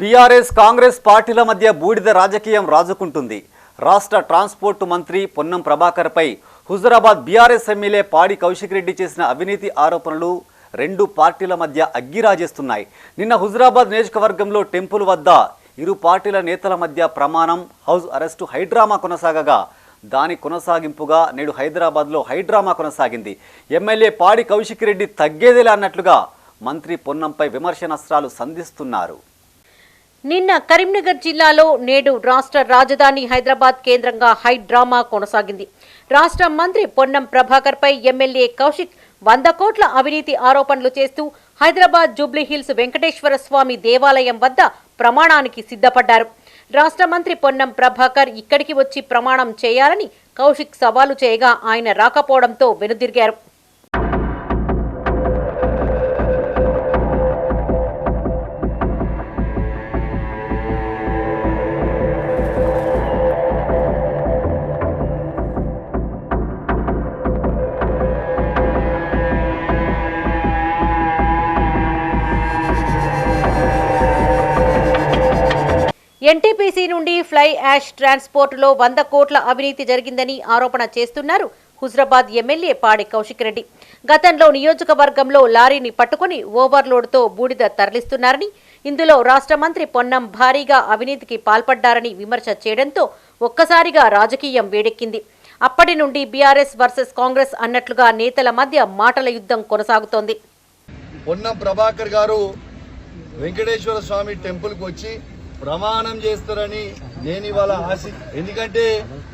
BRS Congress పార్టీల మధ్య బూడిద రాజకీయం రాజుకుంటుంది. రాష్ట్ర ట్రాన్స్పోర్ట్ మంత్రి పొన్నం ప్రభాకర్పై హుజురాబాద్ బీఆర్ఎస్ ఎమ్మెల్యే పాడి కౌశిక్ రెడ్డి చేసిన అవినీతి ఆరోపణలు రెండు పార్టీల మధ్య అగ్గిరాజేస్తున్నాయి. నిన్న హుజురాబాద్ నియోజకవర్గంలో టెంపుల్ వద్ద ఇరు పార్టీల నేతల మధ్య ప్రమాణం హౌస్ అరెస్టు హైడ్రామా కొనసాగగా. దాని కొనసాగింపుగా నేడు హైదరాబాద్లో హైడ్రామా కొనసాగింది. ఎమ్మెల్యే పాడి కౌశిక్ రెడ్డి తగ్గేదేలా అన్నట్లుగా మంత్రి పొన్నంపై విమర్శనస్త్రాలు సంధిస్తున్నారు. నిన్న కరీంనగర్ జిల్లాలో నేడు రాష్ట్ర రాజధాని హైదరాబాద్ కేంద్రంగా హై డ్రామా కొనసాగింది. రాష్ట్ర మంత్రి పొన్నం ప్రభాకర్ పై ఎమ్మెల్యే కౌశిక్ వంద కోట్ల అవినీతి ఆరోపణలు చేస్తూ హైదరాబాద్ జూబ్లీహిల్స్ వెంకటేశ్వర స్వామి దేవాలయం వద్ద ప్రమాణానికి సిద్ధపడ్డారు. రాష్ట్ర మంత్రి పొన్నం ప్రభాకర్ ఇక్కడికి వచ్చి ప్రమాణం చేయాలని కౌశిక్ సవాలు చేయగా ఆయన రాకపోవడంతో వెనుదిరిగారు. ఎన్టీపీసీ నుండి ఫ్లై యాష్ ట్రాన్స్పోర్టులో వంద కోట్ల అవినీతి జరిగిందని ఆరోపణ చేస్తున్నారు హుజరాబాద్ ఎమ్మెల్యే పాడి కౌశిక్ రెడ్డి. గతంలో నియోజకవర్గంలో లారీని పట్టుకుని ఓవర్లోడ్తో బూడిద తరలిస్తున్నారని ఇందులో రాష్ట్ర మంత్రి పొన్నం భారీగా అవినీతికి పాల్పడ్డారని విమర్శ చేయడంతో ఒక్కసారిగా రాజకీయం వేడెక్కింది. అప్పటి నుండి బీఆర్ఎస్ వర్సెస్ కాంగ్రెస్ అన్నట్లుగా నేతల మధ్య మాటల యుద్ధం కొనసాగుతోంది. పొన్నం ప్రభాకర్ గారు వెంకటేశ్వర స్వామి టెంపుల్కి వచ్చి ప్రమాణం చేస్తారని నేను ఇవాళ ఆశి ఎందుకంటే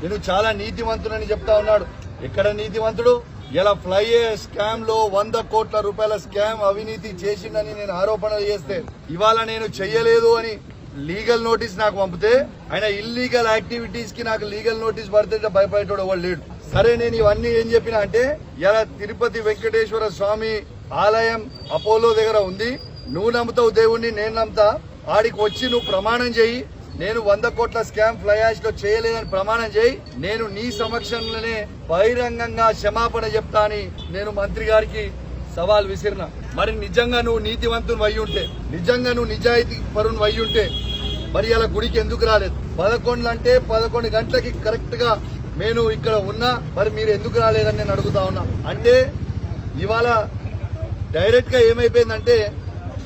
నేను చాలా నీతివంతుడని చెప్తా ఉన్నాడు. ఎక్కడ నీతివంతుడు? ఇలా ఫ్లై స్కామ్లో వంద కోట్ల రూపాయల స్కామ్ అవినీతి చేసిండని నేను ఆరోపణలు చేస్తే ఇవాళ నేను చెయ్యలేదు అని లీగల్ నోటీస్ నాకు పంపితే ఆయన ఇల్లీగల్ యాక్టివిటీస్కి నాకు లీగల్ నోటీస్ పడితే భయపడేటోడు ఎవరు లేడు. సరే నేను ఇవన్నీ ఏం చెప్పిన అంటే ఇలా తిరుపతి వెంకటేశ్వర స్వామి ఆలయం అపోలో దగ్గర ఉంది. నువ్వు నమ్ముతావు దేవుణ్ణి నేను నమ్ముతా. ఆడికి వచ్చి నువ్వు ప్రమాణం చేయి. నేను వంద కోట్ల స్కామ్ ఫ్లై లో చేయలేదని ప్రమాణం చేయి. నేను నీ సమక్షంలోనే బహిరంగంగా క్షమాపణ చెప్తా అని నేను మంత్రి గారికి సవాల్ విసిరిన. మరి నిజంగా నువ్వు నీతివంతుని వయ్యి ఉంటే నిజంగా నువ్వు నిజాయితీ పరుని వయ్యి ఉంటే మరి అలా గుడికి ఎందుకు రాలేదు? పదకొండు అంటే పదకొండు గంటలకి కరెక్ట్గా నేను ఇక్కడ ఉన్నా మరి మీరు ఎందుకు రాలేదని నేను అడుగుతా ఉన్నా. అంటే ఇవాళ డైరెక్ట్గా ఏమైపోయిందంటే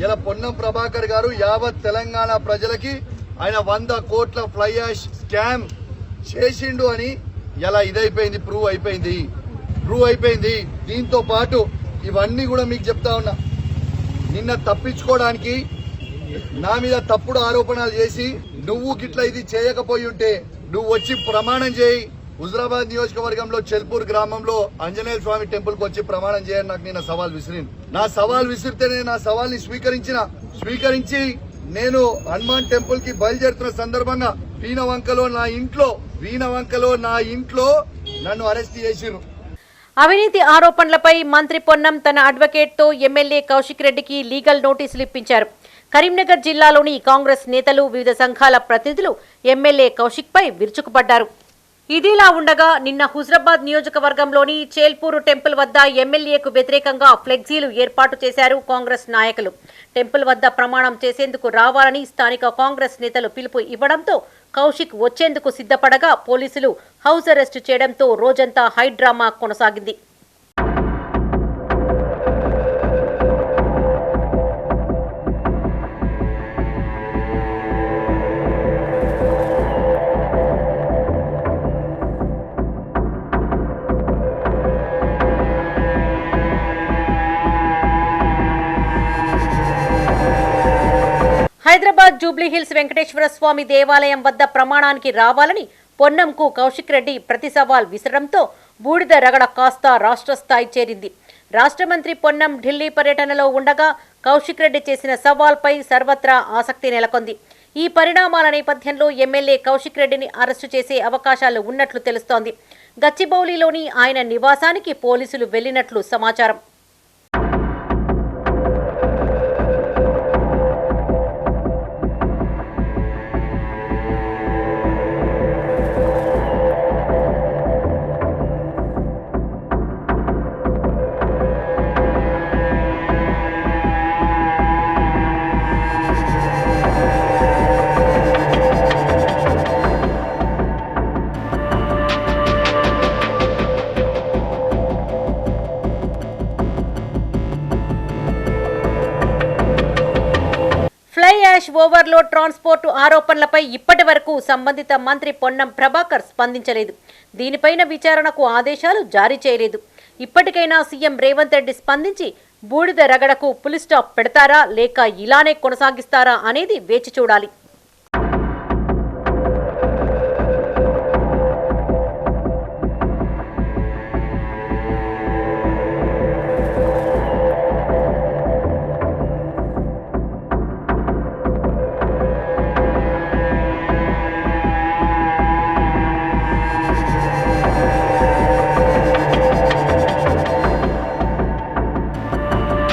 ఇలా పొన్నం ప్రభాకర్ గారు యావత్ తెలంగాణ ప్రజలకి ఆయన వంద కోట్ల ఫ్లై యాష్ స్కామ్ చేసిండు అని ఇలా ఇదైపోయింది ప్రూవ్ అయిపోయింది ప్రూవ్ అయిపోయింది. దీంతో పాటు ఇవన్నీ కూడా మీకు చెప్తా ఉన్నా. నిన్న తప్పించుకోవడానికి నా మీద తప్పుడు ఆరోపణలు చేసి నువ్వు గిట్ల ఇది చేయకపోయి ఉంటే నువ్వు వచ్చి ప్రమాణం చేయి. హుజరాబాద్ నియోజకవర్గంలో చెల్పూర్ గ్రామంలో ఆంజనేయ స్వామి టెంపుల్కు వచ్చి ప్రమాణం చేయని నాకు నేను సవాల్ విసిరిను. నా సవాల్ విసిరితేనే నా సవాల్ని స్వీకరించిన. స్వీకరించి నేను హనుమాన్ టెంపుల్కి బయలుదేరుతున్న సందర్భంగా వీణవంకలో నా ఇంట్లో వీణవంకలో నా ఇంట్లో నన్ను అరెస్ట్ చేసిరు అవినీతి ఆరోపణలపై మంత్రి పొన్నం తన అడ్వకేట్తో ఎమ్మెల్యే కౌశిక్ రెడ్డికి లీగల్ నోటీసులు ఇప్పించారు. కరీంనగర్ జిల్లాలోని కాంగ్రెస్ నేతలు వివిధ సంఘాల ప్రతినిధులు ఎమ్మెల్యే కౌశిక్పై విరుచుకుపడ్డారు. ఇదిలా ఉండగా నిన్న హుజరాబాద్ నియోజకవర్గంలోని చేల్పూరు టెంపుల్ వద్ద ఎమ్మెల్యేకు వ్యతిరేకంగా ఫ్లెక్సీలు ఏర్పాటు చేశారు కాంగ్రెస్ నాయకులు. టెంపుల్ వద్ద ప్రమాణం చేసేందుకు రావాలని స్థానిక కాంగ్రెస్ నేతలు పిలుపు ఇవ్వడంతో కౌశిక్ వచ్చేందుకు సిద్ధపడగా పోలీసులు హౌస్ అరెస్టు చేయడంతో రోజంతా హైడ్రామా కొనసాగింది. హైదరాబాద్ జూబ్లీహిల్స్ వెంకటేశ్వర స్వామి దేవాలయం వద్ద ప్రమాణానికి రావాలని పొన్నంకు కౌశిక్ రెడ్డి ప్రతి సవాల్ విసరడంతో బూడిద రగడ కాస్త రాష్ట్ర స్థాయి చేరింది. రాష్ట్ర మంత్రి పొన్నం ఢిల్లీ పర్యటనలో ఉండగా కౌశిక్ రెడ్డి చేసిన సవాల్పై సర్వత్రా ఆసక్తి నెలకొంది. ఈ పరిణామాల నేపథ్యంలో ఎమ్మెల్యే కౌశిక్ రెడ్డిని అరెస్టు చేసే అవకాశాలు ఉన్నట్లు తెలుస్తోంది. గచ్చిబౌలిలోని ఆయన నివాసానికి పోలీసులు వెళ్ళినట్లు సమాచారం. పొటాష్ ఓవర్లోడ్ ట్రాన్స్పోర్ట్ ఆరోపణలపై ఇప్పటి వరకు సంబంధిత మంత్రి పొన్నం ప్రభాకర్ స్పందించలేదు. దీనిపైన విచారణకు ఆదేశాలు జారీ చేయలేదు. ఇప్పటికైనా సీఎం రేవంత్ రెడ్డి స్పందించి బూడిద రగడకు పులిస్టాప్ పెడతారా లేక ఇలానే కొనసాగిస్తారా అనేది వేచి చూడాలి.